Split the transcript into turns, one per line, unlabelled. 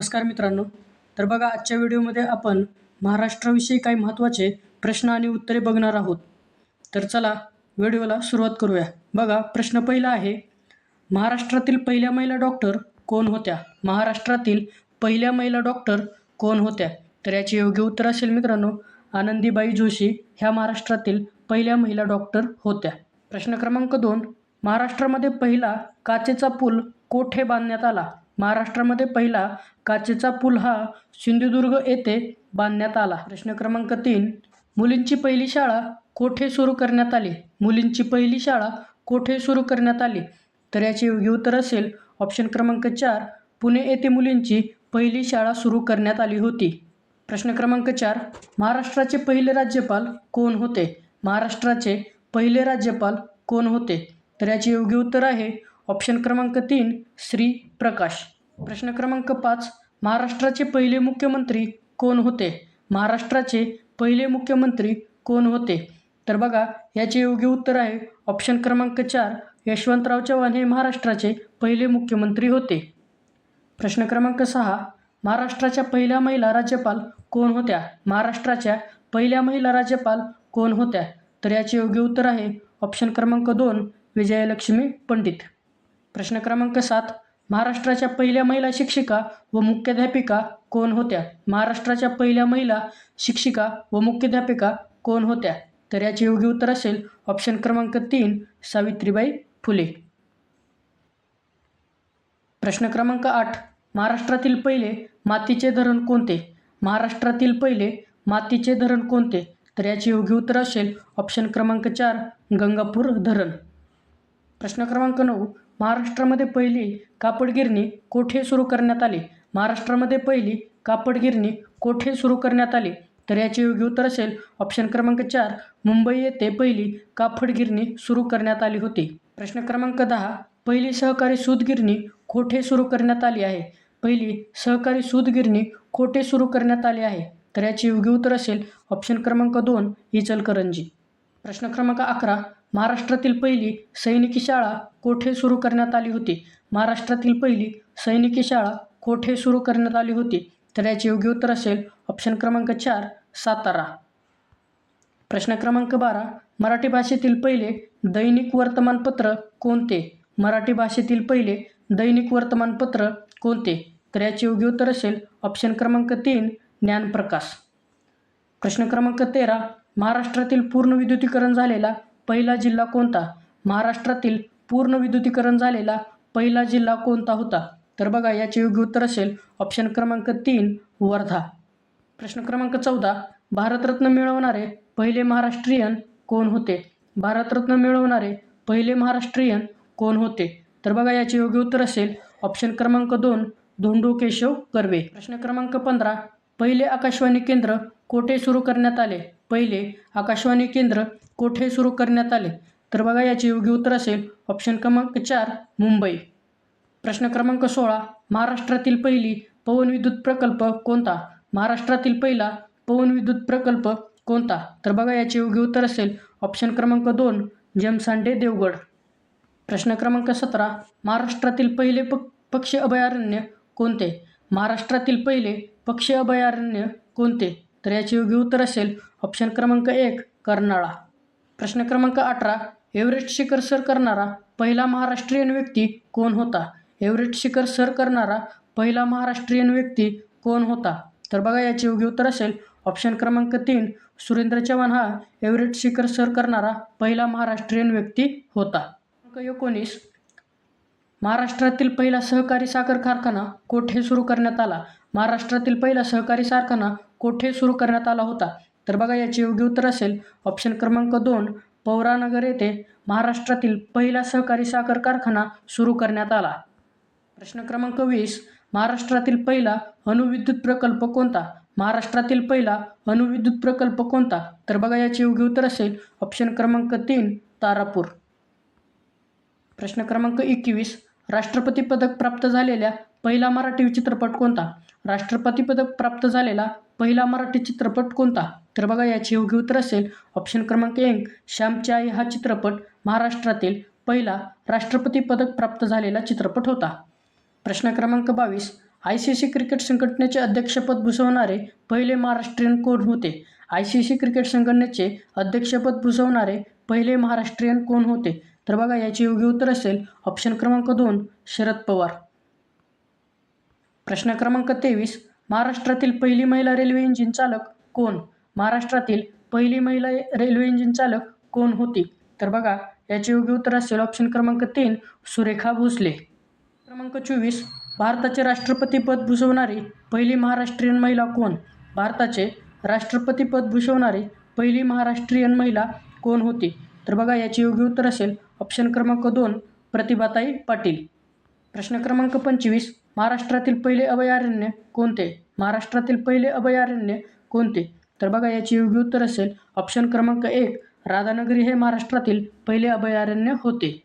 नमस्कार मित्रांनो. तर बघा आजच्या व्हिडिओमध्ये आपण महाराष्ट्राविषयी काही महत्त्वाचे प्रश्न आणि उत्तरे बघणार आहोत. तर चला व्हिडिओला सुरुवात करूया. बघा प्रश्न पहिला आहे महाराष्ट्रातील पहिल्या महिला डॉक्टर कोण होत्या? महाराष्ट्रातील पहिल्या महिला डॉक्टर कोण होत्या? तर याचे योग्य उत्तर असेल मित्रांनो आनंदीबाई जोशी ह्या महाराष्ट्रातील पहिल्या महिला डॉक्टर होत्या. प्रश्न क्रमांक दोन महाराष्ट्रामध्ये पहिला काचेचा पूल कोठे बांधण्यात आला? महाराष्ट्रामध्ये पहिला काचेचा पूल हा सिंधुदुर्ग येथे बांधण्यात आला. प्रश्न क्रमांक तीन मुलींची पहिली शाळा कोठे सुरू करण्यात आली? मुलींची पहिली शाळा कोठे सुरू करण्यात आली? तर याचे योग्य उत्तर असेल ऑप्शन क्रमांक चार पुणे येथे मुलींची पहिली शाळा सुरू करण्यात आली होती. प्रश्न क्रमांक चार महाराष्ट्राचे पहिले राज्यपाल कोण होते? महाराष्ट्राचे पहिले राज्यपाल कोण होते? तर याचे योग्य उत्तर आहे ऑप्शन क्रमांक तीन श्री प्रकाश. प्रश्न क्रमांक पाच महाराष्ट्राचे पहिले मुख्यमंत्री कोण होते? महाराष्ट्राचे पहिले मुख्यमंत्री कोण होते? तर बघा याचे योग्य उत्तर आहे. ऑप्शन क्रमांक चार यशवंतराव चव्हाण हे महाराष्ट्राचे पहिले मुख्यमंत्री होते. प्रश्न क्रमांक सहा महाराष्ट्राच्या पहिल्या महिला राज्यपाल कोण होत्या? महाराष्ट्राच्या पहिल्या महिला राज्यपाल कोण होत्या? तर याचे योग्य उत्तर आहे. ऑप्शन क्रमांक दोन विजयलक्ष्मी पंडित. प्रश्न क्रमांक सात. महाराष्ट्राच्या पहिल्या महिला शिक्षिका व मुख्याध्यापिका कोण होत्या? महाराष्ट्राच्या पहिल्या महिला शिक्षिका व मुख्याध्यापिका कोण होत्या? तर याचे योग्य उत्तर असेल ऑप्शन क्रमांक तीन सावित्रीबाई फुले. प्रश्न क्रमांक आठ. महाराष्ट्रातील पहिले मातीचे धरण कोणते? महाराष्ट्रातील पहिले मातीचे धरण कोणते? तर याचे योग्य उत्तर असेल ऑप्शन क्रमांक चार गंगापूर धरण. प्रश्न क्रमांक नऊ. महाराष्ट्रामध्ये पहिली कापड गिरणी कोठे सुरू करण्यात आली? महाराष्ट्रामध्ये पहिली कापड गिरणी कोठे सुरू करण्यात आली? तर याचे योग्य उत्तर असेल ऑप्शन क्रमांक चार मुंबई येथे पहिली कापड गिरणी सुरू करण्यात आली होती. प्रश्न क्रमांक दहा पहिली सहकारी सूत गिरणी कोठे सुरू करण्यात आली आहे? पहिली सहकारी सूत गिरणी कोठे सुरू करण्यात आली आहे? तर याचे योग्य उत्तर असेल ऑप्शन क्रमांक दोन इचलकरंजी. प्रश्न क्रमांक अकरा महाराष्ट्रातील पहिली सैनिकी शाळा कोठे सुरू करण्यात आली होती? महाराष्ट्रातील पहिली सैनिकी शाळा कोठे सुरू करण्यात आली होती? तर याचे योग्य उत्तर असेल ऑप्शन क्रमांक चार सातारा. प्रश्न क्रमांक बारा मराठी भाषेतील पहिले दैनिक वर्तमानपत्र कोणते? मराठी भाषेतील पहिले दैनिक वर्तमानपत्र कोणते? तर याचे योग्य उत्तर असेल ऑप्शन क्रमांक तीन ज्ञानप्रकाश. प्रश्न क्रमांक तेरा महाराष्ट्रातील पूर्ण विद्युतीकरण झालेला पहिला जिल्हा कोणता? महाराष्ट्रातील पूर्ण विद्युतीकरण झालेला पहिला जिल्हा कोणता होता? तर बघा याचे योग्य उत्तर असेल ऑप्शन क्रमांक तीन वर्धा. प्रश्न क्रमांक चौदा भारतरत्न मिळवणारे पहिले महाराष्ट्रीयन कोण होते? भारतरत्न मिळवणारे पहिले महाराष्ट्रीयन कोण होते? तर बघा याचे योग्य उत्तर असेल ऑप्शन क्रमांक दोन धोंडू केशव कर्वे. प्रश्न क्रमांक पंधरा पहिले आकाशवाणी केंद्र कोठे सुरू करण्यात आले? पहिले आकाशवाणी केंद्र कोठे सुरू करण्यात आले? तर बघा याचे योग्य उत्तर असेल ऑप्शन क्रमांक चार मुंबई. प्रश्न क्रमांक सोळा महाराष्ट्रातील पहिली पवन विद्युत प्रकल्प कोणता? महाराष्ट्रातील पहिला पवन विद्युत प्रकल्प कोणता? तर बघा याचे योग्य उत्तर असेल ऑप्शन क्रमांक दोन जमसांडे देवगड. प्रश्न क्रमांक सतरा महाराष्ट्रातील पहिले प पक्षी अभयारण्य कोणते? महाराष्ट्रातील पहिले पक्षी अभयारण्य कोणते? तर याचे योग्य उत्तर असेल ऑप्शन क्रमांक एक कर्नाळा. प्रश्न क्रमांक अठरा एव्हरेस्ट शिखर सर करणारा पहिला महाराष्ट्रीयन व्यक्ती कोण होता? एव्हरेस्ट शिखर सर करणारा पहिला महाराष्ट्रीयन व्यक्ती कोण होता? तर बघा याचे योग्य उत्तर असेल ऑप्शन क्रमांक तीन सुरेंद्र चव्हाण हा एव्हरेस्ट शिखर सर करणारा पहिला महाराष्ट्रीयन व्यक्ती होता. क्रमांक एकोणीस महाराष्ट्रातील पहिला सहकारी साखर कारखाना कोठे सुरू करण्यात आला? महाराष्ट्रातील पहिला सहकारी कारखाना कोठे सुरू करण्यात आला होता? तर बघा याचे योग्य उत्तर असेल ऑप्शन क्रमांक दोन पौरानगर येथे महाराष्ट्रातील पहिला सहकारी साखर कारखाना सुरू करण्यात आला. प्रश्न क्रमांक वीस महाराष्ट्रातील पहिला अणुविद्युत प्रकल्प कोणता? महाराष्ट्रातील पहिला अणुविद्युत प्रकल्प कोणता? तर बघा याचे योग्य उत्तर असेल ऑप्शन क्रमांक तीन तारापूर. प्रश्न क्रमांक एकवीस राष्ट्रपती पदक प्राप्त झालेल्या पहिला मराठी चित्रपट कोणता? राष्ट्रपती पदक प्राप्त झालेला पहिला मराठी चित्रपट कोणता? तर बघा याचे योग्य उत्तर असेल ऑप्शन क्रमांक एक श्यामची आई हा चित्रपट महाराष्ट्रातील पहिला राष्ट्रपती पदक प्राप्त झालेला चित्रपट होता. प्रश्न क्रमांक बावीस आय सी सी क्रिकेट संघटनेचे अध्यक्षपद भूषवणारे पहिले महाराष्ट्रीयन कोण होते? आय सी सी क्रिकेट संघटनेचे अध्यक्षपद भूषवणारे पहिले महाराष्ट्रीयन कोण होते? तर बघा याचे योग्य उत्तर असेल ऑप्शन क्रमांक दोन शरद पवार. प्रश्न क्रमांक तेवीस महाराष्ट्रातील पहिली महिला रेल्वे इंजिन चालक कोण? महाराष्ट्रातील पहिली महिला रेल्वे इंजिन चालक कोण होती? तर बघा याचे योग्य उत्तर असेल ऑप्शन क्रमांक तीन सुरेखा भोसले. क्रमांक चोवीस भारताचे राष्ट्रपतीपद भूषवणारी पहिली महाराष्ट्रीयन महिला कोण? भारताचे राष्ट्रपतीपद भूषवणारी पहिली महाराष्ट्रीयन महिला कोण होती? तर बघा याचे योग्य उत्तर असेल ऑप्शन क्रमांक दोन प्रतिभाताई पाटील. प्रश्न क्रमांक पंचवीस महाराष्ट्रातील पहिले अभयारण्य कोणते? महाराष्ट्रातील पहिले अभयारण्य कोणते? तर बघा याची योग्य उत्तर असेल. ऑप्शन क्रमांक एक राधानगरी हे महाराष्ट्रातील पहिले अभयारण्य होते.